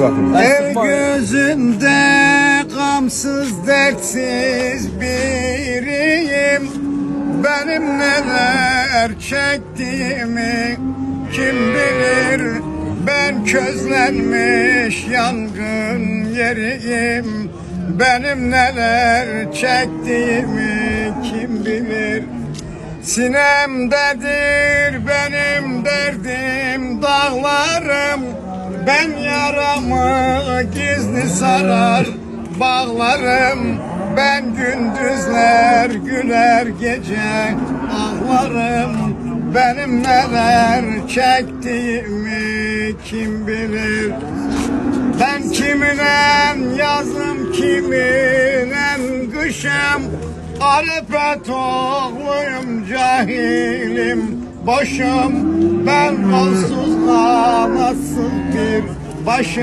El gözünde gamsız dertsiz biriyim. Benim neler çektiğimi kim bilir? Ben közlenmiş yangın yeriyim. Benim neler çektiğimi kim bilir? Sinemdedir benim derdim dağlarım Ben yaramı gizli sarar bağlarım. Ben gündüzler güler gece ağlarım. Benim neler çektiğimi kim bilir? Ben kiminen yazım kiminen kışım Arifet oğluyum cahilim boşum. Ben onsuz kanatsız vai.